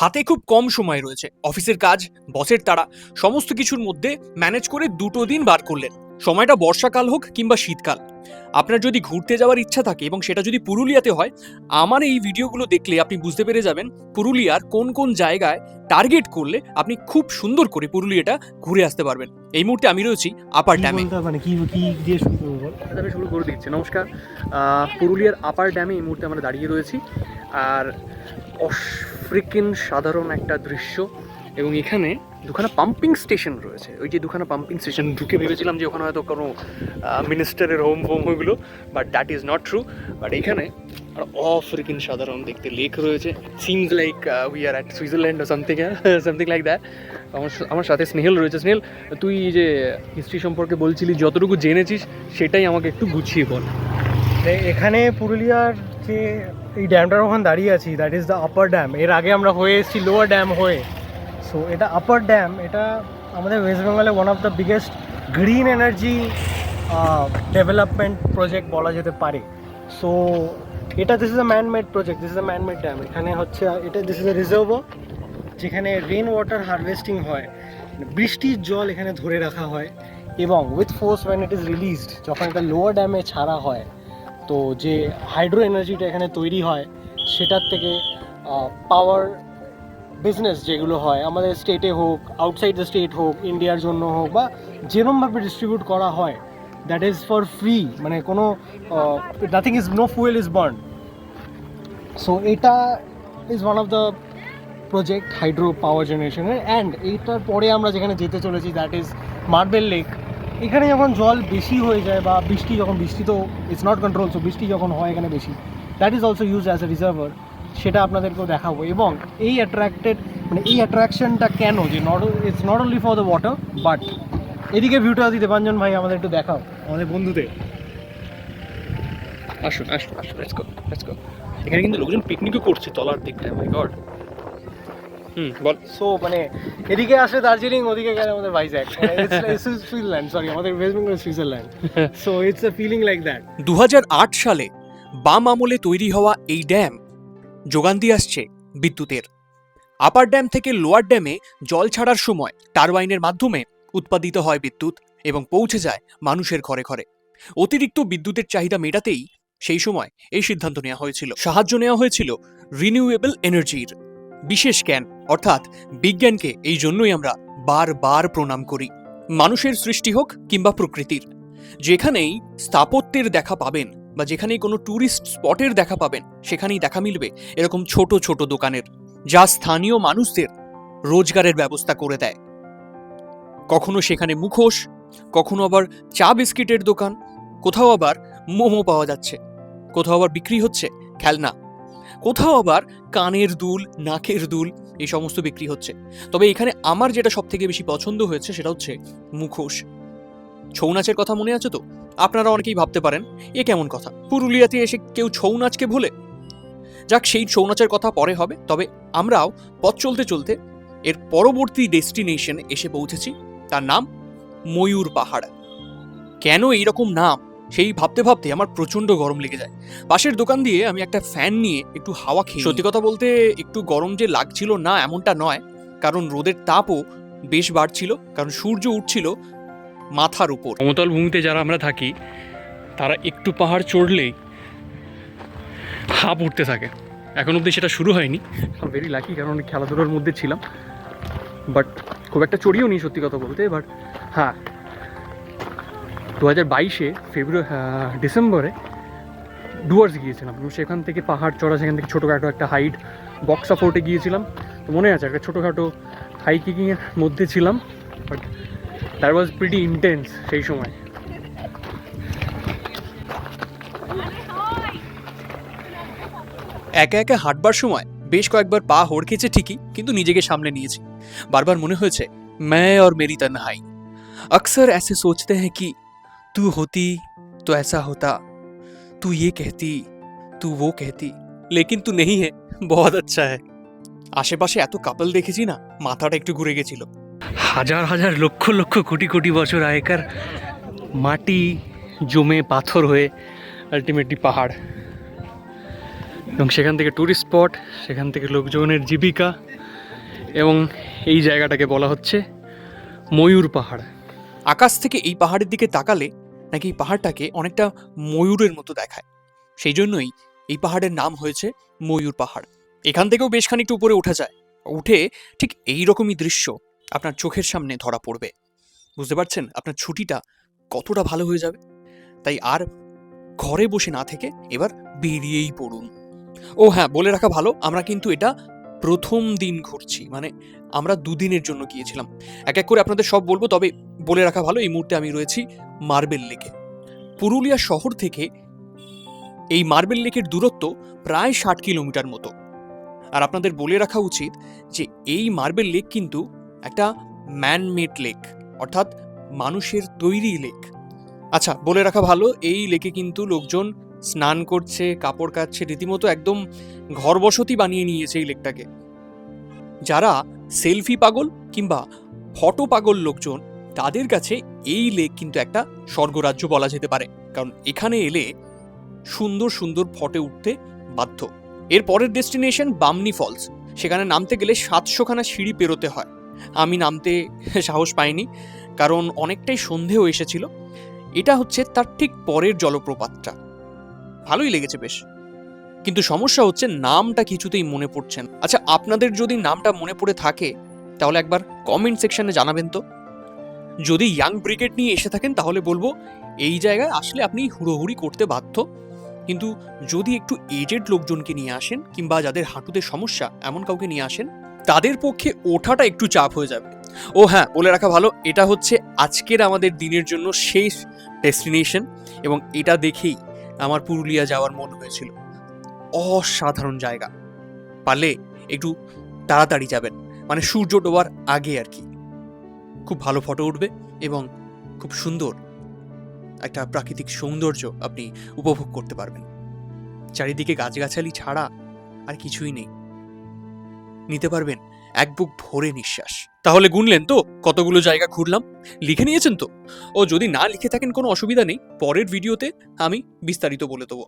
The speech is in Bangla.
হাতে খুব কম সময় রয়েছে। অফিসের কাজ বসের তাড়া সমস্ত কিছুর মধ্যে ম্যানেজ করে দুটো দিন বার করলেন। সময়টা বর্ষাকাল হোক কিংবা শীতকাল। আপনার যদি ঘুরতে যাওয়ার ইচ্ছা থাকে এবং সেটা যদি পুরুলিয়াতে হয় আমার এই ভিডিওগুলো দেখলে আপনি বুঝতে পেরে যাবেন পুরুলিয়ার কোন কোন জায়গায় টার্গেট করলে আপনি খুব সুন্দর করে পুরুলিয়াটা ঘুরে আসতে পারবেন। এই মুহূর্তে আমি রয়েছি আপার ড্যামে। মানে কি কি দিয়ে শুরু করব আচ্ছা, আমি শুরু করে দিচ্ছি। নমস্কার। পুরুলিয়ার আপার ড্যামে এই মুহূর্তে আমরা দাঁড়িয়ে রয়েছি। আর অফ্রিকিন সাধারণ একটা দৃশ্য এবং এখানে দুখানা পাম্পিং স্টেশন রয়েছে। ওই যে দুখানা পাম্পিং স্টেশন ঢুকে ভেবেছিলাম যে ওখানে হয়তো কোনো মিনিস্টারের হোম হোম ওইগুলো but that is not true but এখানে অফ্রিকিন সাধারণ দেখতে লেক রয়েছে। Seems like we are at Switzerland something something like that আমার আমার সাথে স্নেহেল রয়েছে। স্নেহেল, তুই যে হিস্ট্রি সম্পর্কে বলছিলি, যতটুকু জেনেছিস, সেটাই আমাকে একটু গুছিয়ে বল। এখানে পুরুলিয়ার যে এই ড্যামটার ওখানে দাঁড়িয়ে আছি that is the upper dam এর আগে আমরা হয়ে এসেছি লোয়ার ড্যাম হয়ে। সো এটা আপার ড্যাম এটা আমাদের ওয়েস্ট বেঙ্গলে one of the biggest green energy development project বলা যেতে পারে। সো এটা this is a man made project this is a man made dam এখানে হচ্ছে, এটা দিস ইজ আ রিজার্ভার যেখানে রেন ওয়াটার হারভেস্টিং হয় বৃষ্টির জল এখানে ধরে রাখা হয়। এবং with force when it is released যখন এটা লোয়ার ড্যামে ছাড়া হয় তো যে হাইড্রো এনার্জিটা এখানে তৈরি হয়, সেটার থেকে পাওয়ার বিজনেস যেগুলো হয়, আমাদের স্টেটে হোক আউটসাইড দ্য স্টেট হোক ইন্ডিয়ার জন্য হোক, বা যেরমভাবে ডিস্ট্রিবিউট করা হয় দ্যাট ইজ ফর ফ্রি মানে কোনো nothing is no fuel is burn so এটা is one of the project hydro power জেনারেশনের অ্যান্ড এইটার পরে আমরা যেখানে যেতে চলেছি দ্যাট ইজ মার্বেল লেক এখানে যখন জল বেশি হয়ে যায় বা বৃষ্টি যখন বৃষ্টি তো ইটস নট কন্ট্রোল সো বৃষ্টি যখন হয় এখানে বেশি that is also use as a reservoir সেটা আপনাদেরকেও দেখাবো। এবং এই অ্যাট্রাক্টেড মানে এই অ্যাট্রাকশনটা কেন? যে not it's not only for the water but এদিকে ভিউটা দিতে পাঞ্জন ভাই আমাদের একটু দেখাও। আমাদের বন্ধুদের আসুন আসুন আসুন লেটস গো লেটস গো এখানে কিন্তু লোকজন পিকনিকও করছে তলার দিকটায় মাই গড হুম বল। সো মানে এদিকে আসে দার্জিলিং ওদিকে গেলে আমাদের ভাইজ্যাক। সুইজারল্যান্ড সরি আমাদের West Bengal Switzerland so it's a feeling like that দুহাজার আট সালে বাম আমলে তৈরি হওয়া এই ড্যাম যোগান দিয়ে আসছে বিদ্যুতের। আপার ড্যাম থেকে লোয়ার ড্যামে জল ছাড়ার সময় টারবাইনের মাধ্যমে উৎপাদিত হয় বিদ্যুৎ এবং পৌঁছে যায় মানুষের ঘরে ঘরে। অতিরিক্ত বিদ্যুতের চাহিদা মেটাতেই সেই সময় এই সিদ্ধান্ত নেওয়া হয়েছিল। সাহায্য নেওয়া হয়েছিল রিনিউয়েবল এনার্জির বিশেষ জ্ঞান, অর্থাৎ বিজ্ঞানকে এই জন্যই আমরা বারবার প্রণাম করি। মানুষের সৃষ্টি হোক কিংবা প্রকৃতির, যেখানেই স্থাপত্যের দেখা পাবেন বা যেখানেই কোনো ট্যুরিস্ট স্পটের দেখা পাবেন, সেখানেই দেখা মিলবে এরকম ছোট ছোট দোকানের, যা স্থানীয় মানুষদের রোজগারের ব্যবস্থা করে দেয়। কখনো সেখানে মুখোশ, কখনো আবার চা বিস্কিটের দোকান, কোথাও আবার মোমো পাওয়া যাচ্ছে, কোথাও আবার বিক্রি হচ্ছে, খেলনা কোথাও আবার কানের দুল, নাকের দুল এই সমস্ত বিক্রি হচ্ছে। তবে এখানে আমার যেটা সব থেকে বেশি পছন্দ হয়েছে সেটা হচ্ছে মুখোশ। ছৌ নাচের কথা মনে আছে তো? আপনারা অনেকেই ভাবতে পারেন, এ কেমন কথা? পুরুলিয়াতে এসে কেউ ছৌ নাচকে ভুলে? যাক, সেই ছৌ নাচের কথা পরে হবে, তবে আমরাও পথ চলতে চলতে এর পরবর্তী ডেস্টিনেশনে এসে পৌঁছেছি। তার নাম ময়ূর পাহাড়। কেন এইরকম নাম? সেই ভাবতে ভাবতে আমার প্রচণ্ড গরম লেগে যায়। পাশের দোকান দিয়ে আমি একটা ফ্যান নিয়ে একটু হাওয়া খেয়ে সত্যি কথা বলতে একটু গরম যে লাগছিল না এমনটা নয় কারণ রোদের তাপও বেশ বাড়ছিল কারণ সূর্য উঠছিল মাথার উপর। সমতল ভূমিতে যারা আমরা থাকি তারা একটু পাহাড় চড়লেই হাঁপ উঠতে থাকে। এখন অবধি সেটা শুরু হয়নি। ভেরি লাকি কারণ খেলাধুলার মধ্যে ছিলাম বাট খুব একটা চড়িও নি সত্যি কথা বলতে বাট হ্যাঁ দু হাজার বাইশে ফেব্রুয়ারি ডিসেম্বরে ডুয়ার্স গিয়েছিলাম এবং সেখান থেকে পাহাড় চড়া সেখান থেকে ছোটোখাটো একটা হাইট বক্সা ফোর্টে গিয়েছিলাম তো মনে আছে একটা ছোটোখাটো হাইকিংয়ের মধ্যে ছিলাম but that was pretty intense সেই সময় একা একা হাঁটবার সময় বেশ কয়েকবার পা হড়কেছে ঠিকই কিন্তু নিজেকে সামলে নিয়েছি বারবার মনে হয়েছে मैं और मेरी तन्हाई अक्सर ऐसे सोचते हैं कि तू होती तो ऐसा होता तू ये कहती तू वो कहती लेकिन तू नहीं है बहुत अच्छा है আশেপাশে এত কাপল দেখেছি না মাথাটা একটু ঘুরে গেছিল হাজার হাজার লক্ষ লক্ষ কোটি কোটি বছর আগেকার মাটি জমে পাথর হয়ে আলটিমেটলি পাহাড় এবং সেখান থেকে ট্যুরিস্ট স্পট সেখান থেকে লোকজনের জীবিকা এবং এই জায়গাটাকে বলা হচ্ছে ময়ূর পাহাড় আকাশ থেকে এই পাহাড়ের দিকে তাকালে নাকি এই পাহাড়টাকে অনেকটা ময়ূরের মতো দেখায়। সেই জন্যই এই পাহাড়ের নাম হয়েছে ময়ূর পাহাড়। এখান থেকেও বেশ খানিকটা উপরে ওঠা যায়। উঠে ঠিক এই রকমই দৃশ্য আপনার চোখের সামনে ধরা পড়বে। বুঝতে পারছেন? আপনার ছুটিটা কতটা ভালো হয়ে যাবে। তাই আর ঘরে বসে না থেকে এবার বেরিয়েই পড়ুন। ও হ্যাঁ বলে রাখা ভালো, আমরা কিন্তু এটা প্রথম দিন ঘুরছি। মানে আমরা দুদিনের জন্য গিয়েছিলাম। এক এক করে আপনাদের সব বলব, তবে বলে রাখা ভালো, এই মুহূর্তে আমি রয়েছি মার্বেল লেকে। পুরুলিয়া শহর থেকে এই মার্বেল লেকের দূরত্ব প্রায় ষাট কিলোমিটার মতো। আর আপনাদের বলে রাখা উচিত যে এই মার্বেল লেক কিন্তু একটা ম্যানমেড লেক অর্থাৎ মানুষের তৈরি লেক আচ্ছা বলে রাখা ভালো, এই লেকে কিন্তু লোকজন স্নান করছে, কাপড় কাচ্ছে, রীতিমতো একদম ঘর বসতি বানিয়ে নিয়েছে এই লেকটাকে যারা সেলফি পাগল কিংবা ফটো পাগল লোকজন তাদের কাছে এই লেক কিন্তু একটা স্বর্গরাজ্য বলা যেতে পারে। কারণ এখানে এলে সুন্দর সুন্দর ফটে উঠতে বাধ্য। এর পরের ডেস্টিনেশন বামনি ফলস। সেখানে নামতে গেলে সাতশোখানা সিঁড়ি পেরোতে হয়। আমি নামতে সাহস পাইনি, কারণ অনেকটাই সন্ধেও এসেছিল। এটা হচ্ছে তার ঠিক পরের জলপ্রপাতটা। ভালোই লেগেছে বেশ। কিন্তু সমস্যা হচ্ছে নামটা কিছুতেই মনে পড়ছে না। আচ্ছা আপনাদের যদি নামটা মনে পড়ে থাকে, তাহলে একবার কমেন্ট সেকশনে জানাবেন তো। যদি ইয়াং ব্রিগেড নিয়ে এসে থাকেন, তাহলে বলব এই জায়গায় আসলে আপনি হুড়োহুড়ি করতে বাধ্য। কিন্তু যদি একটু এজেড লোকজনকে নিয়ে আসেন কিংবা যাদের হাঁটুতে সমস্যা এমন কাউকে নিয়ে আসেন, তাদের পক্ষে ওঠাটা একটু চাপ হয়ে যাবে। ও হ্যাঁ বলে রাখা ভালো, এটা হচ্ছে আজকের আমাদের দিনের জন্য শেষ ডেস্টিনেশন এবং এটা দেখেই আমার পুরুলিয়া যাওয়ার মন হয়েছিল। অসাধারণ জায়গা। পারলে একটু তাড়াতাড়ি যাবেন। মানে সূর্য ডোবার আগে আর কি। খুব ভালো ফটো উঠবে এবং খুব সুন্দর একটা প্রাকৃতিক সৌন্দর্য আপনি উপভোগ করতে পারবেন। চারিদিকে গাছগাছালি ছাড়া আর কিছুই নেই। নিতে পারবেন এক বুক ভরে নিঃশ্বাস। তাহলে গুনলেন তো? কতগুলো জায়গা ঘুরলাম লিখে নিয়েছেন তো? ও যদি না লিখে থাকেন কোনো অসুবিধা নেই। পরের ভিডিওতে আমি বিস্তারিত বলে দেবো।